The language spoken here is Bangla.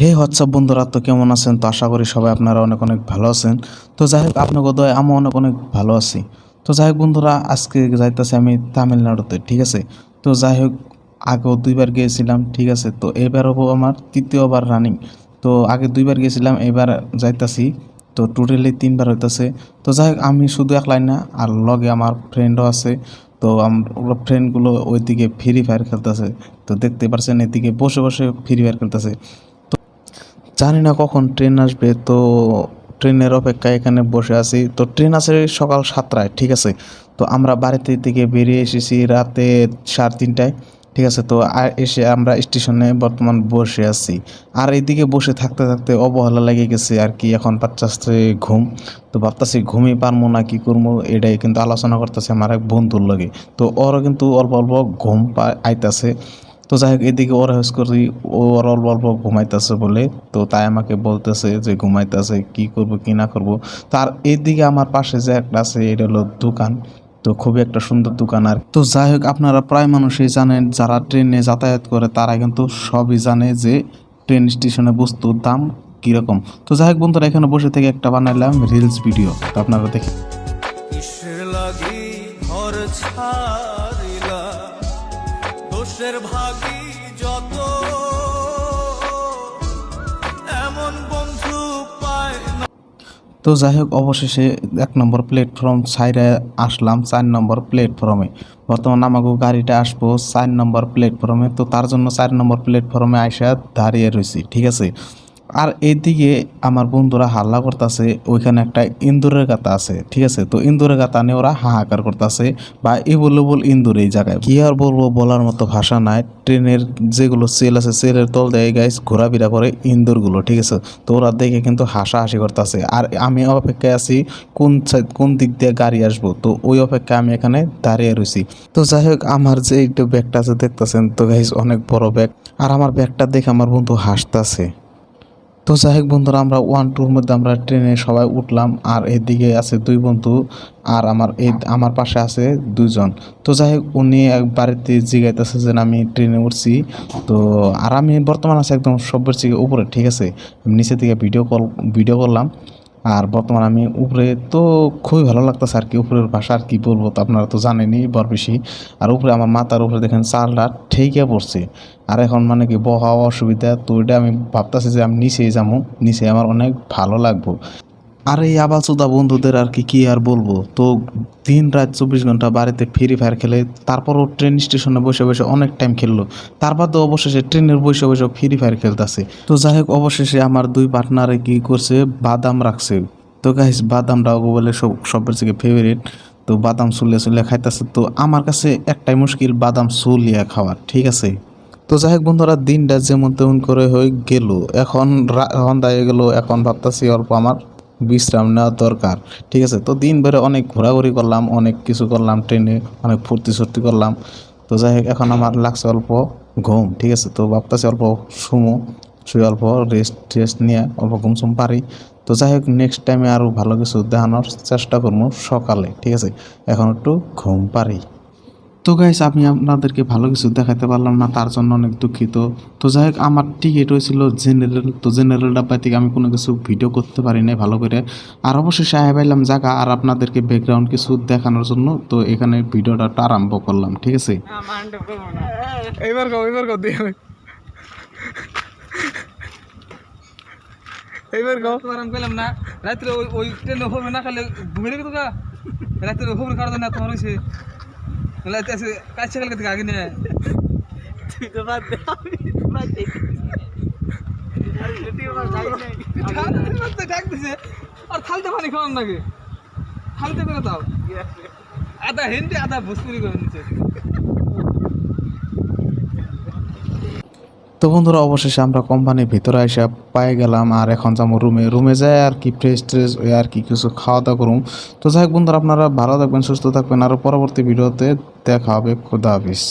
হে হোয়াটসঅ্যাপ বন্ধুরা, তো কেমন আছেন? তো আশা করি সবাই আপনারা অনেক অনেক ভালো আছেন। তো যাই হোক আপনাকে দয় আমি অনেক অনেক ভালো আছি। তো যাই হোক বন্ধুরা, আজকে যাইতেছি আমি তামিলনাড়ুতে, ঠিক আছে? তো যাই হোক, আগেও দুইবার গিয়েছিলাম, ঠিক আছে? তো এবার হব আমার তৃতীয়বার রানিং তো আগে দুইবার গিয়েছিলাম, এবার যাইতাছি। তো টোটালি তিনবার হইতাছে। তো যাই হোক, আমি শুধু একলাই না, আর লগে আমার ফ্রেন্ডও আছে। তো আমরা ফ্রেন্ডগুলো ওইদিকে ফ্রি ফায়ার খেলতেছে। তো দেখতে পারছেন, এদিকে বসে বসে ফ্রি ফায়ার খেলতেছে। জানি না কখন ট্রেন আসবে, তো ট্রেনের অপেক্ষায় এখানে বসে আছি। তো ট্রেন আছে সকাল সাতটায়, ঠিক আছে? তো আমরা বাড়িতে থেকে বেরিয়ে এসেছি রাতে সাড়ে তিনটায়, ঠিক আছে? তো আর এসে আমরা স্টেশনে বর্তমান বসে আছি। আর এইদিকে বসে থাকতে থাকতে অবহেলা লেগে গেছে আর কি, এখন পাচ্চাচ্ছে ঘুম। তো ভাবতেছি ঘুমিয়ে পারব না, কি করব এটাই কিন্তু আলোচনা করতেছে আমার এক বন্ধুর লগে। তো ওরও কিন্তু অল্প অল্প ঘুম পা, আইতাছে। তো যাই হোক এদিকে ওরা হেস করি ওর অল্প অল্প ঘুমাইতেছে বলে। তো তাই আমাকে বলতেছে যে ঘুমাইতেছে, কি করব, কি না করব। তার এদিকে আমার পাশে যে একটা আছে, এটা হলো দোকান। তো খুবই একটা সুন্দর দোকান আর তো যাই হোক আপনারা প্রায় মানুষই জানেন, যারা ট্রেনে যাতায়াত করে, তারা কিন্তু সবই জানে যে ট্রেন স্টেশনে বস্তুর দাম কীরকম। তো যাই হোক বন্ধুরা, এখানে বসে থেকে একটা বানাইলাম রিলস ভিডিও তো আপনারা দেখে কিসের ঘর ছাড়িলা দোষের ভাগি যত, এমন বন্ধু পায় তো যাই হোক, অবশেষে এক নম্বর প্ল্যাটফর্ম সাইরে আসলাম, চার নম্বর প্ল্যাটফর্মে বর্তমানে আমাকে গাড়িটা আসব চার নম্বর প্ল্যাটফর্মে তো তার জন্য চার নম্বর প্ল্যাটফর্মে আইসা দাঁড়িয়ে রয়েছি ঠিক আছে? আর এইদিকে আমার বন্ধুরা হাল্লা করতেছে, ওইখানে একটা ইন্দুরের গাতা আছে, ঠিক আছে? তো ইন্দুরের গাতা নিয়ে ওরা হাহাকার করতেছে, বা এভেলেবল ইন্দুর এই জায়গায়। কি আর বলব বলার মতো ভাষা নাই, ট্রেনের যেগুলো সেল আছে, সেলের তল দেয় গাইস ঘোরাফেরা করে ইন্দুরগুলো, ঠিক আছে? তো ওরা দেখে কিন্তু হাসাহাসি করতেছে। আর আমি অপেক্ষায় আছি কোন কোন দিক দিয়ে গাড়ি আসব, তো ওই অপেক্ষায় আমি এখানে দাঁড়িয়ে রয়েছি তো যাই হোক, আমার যে একটু ব্যাগটা আছে, দেখতেছেন তো গাইস অনেক বড় ব্যাগ। আর আমার ব্যাগটা দেখে আমার বন্ধু হাসতাছে। তো যাই হোক বন্ধুরা, আমরা ওয়ান টুর মধ্যে আমরা ট্রেনে সবাই উঠলাম আর এদিকে আছে দুই বন্ধু আর আমার এই আমার পাশে আছে দুজন তো যাই হোক, উনি এক বাড়িতে জিগাইতেছে যে আমি ট্রেনে উঠছি। তো আর আমি বর্তমান আছে একদম সব্যের থেকে উপরে, ঠিক আছে? নিচে থেকে ভিডিও কল ভিডিও করলাম। আর বর্তমানে আমি উপরে তো খুবই ভালো লাগতেছে আর কি। উপরের ভাষা আর কি বলব তো আপনারা তো জানেনই, বর বেশি। আর উপরে আমার মাথার উপরে দেখেন চালটা ঠেকে পড়ছে। আর এখন মানে কি বহা অসুবিধা, তো এটা আমি ভাবতেছি যে আমি নিচেই যাব নিচে আমার অনেক ভালো লাগবো। আর এই আবালচোদা বন্ধুদের আর কি কি আর বলব? তো দিন রাত চব্বিশ ঘণ্টা বাড়িতে ফ্রি ফায়ার খেলে, তারপরও ট্রেন স্টেশনে বসে বসে অনেক টাইম খেললো। তারপর তো অবশেষে ট্রেনের বসে বসে ফ্রি ফায়ার খেলতেছে। তো যাই হোক, অবশেষে আমার দুই পার্টনারে কি করছে? বাদাম রাখছে। তো গাইস বাদামটা ওকে বলে সব, সবের থেকে ফেভারিট তো বাদাম চুলে চুলে খাইতেছে। তো আমার কাছে একটাই মুশকিল, বাদাম চুলিয়া খাওয়ার ঠিক আছে? তো যাই হোক বন্ধুরা, দিনটা যেমন তেমন করে হয়ে গেল। এখন সন্ধ্যা গেল, এখন ভাবতেছি অল্প আমার। বিশ্রাম নেওয়া দরকার, ঠিক আছে? তো দিন ভরে অনেক ঘোরাঘুরি করলাম, অনেক কিছু করলাম, ট্রেনে অনেক ফুর্তি সর্তি করলাম। তো যাই হোক, এখন আমার লাগছে অল্প ঘুম, ঠিক আছে? তো ভাবতেছি অল্প শুমো, শুয়ে অল্প রেস্ট টেস্ট নিয়ে অল্প ঘুম সুম পারি। তো যাই হোক নেক্সট টাইমে আরও ভালো কিছু দেখানোর চেষ্টা করব সকালে, ঠিক আছে? এখন একটু ঘুম পারি। তো গাইস আমি আপনাদেরকে ভালো কিছু দেখাতে পারলাম না তার জন্য অনেক দুঃখিত। তো যাই হোক আমার টিকিট হয়েছিল জেনারেল তো জেনারেল ডাব্বা থেকে আমি কোনো কিছু ভিডিও করতে পারি নাই ভালো করে। আর অবশ্যই সাহেব পাইলাম জায়গা আর আপনাদেরকে ব্যাকগ্রাউন্ড কিছু দেখানোর জন্য তো এখানে ভিডিওটা আরম্ভ করলাম ঠিক আছে? এবার এবার না রাত্রে ওই ট্রেনে হবে না খালে ঘুমিয়ে তোকা রাত্রে হবে কারও না তোমার হয়েছে আছে কাজ সকাল থেকে আগে নিয়ে তুই তো বাদ দে আমি বাদ দে ডাক দিছে আর থালতে পানি খাওয়ার নাকি থালতে করে দাও আদা হিন্দি আদা ভোজপুরি করে নিচ্ছে তো বন্ধুরা, অবশেষে আমরা কোম্পানির ভিতরে এসে পায়ে গেলাম আর এখন যাব রুমে রুমে যাই আর কি ফ্রেশ ট্রেশ ওই আর কি কিছু খাওয়া দাওয়া করুম। তো যাই হোক বন্ধুরা, আপনারা ভালো থাকবেন, সুস্থ থাকবেন। আর পরবর্তী ভিডিওতে দেখা হবে। খুদা হাফিজ।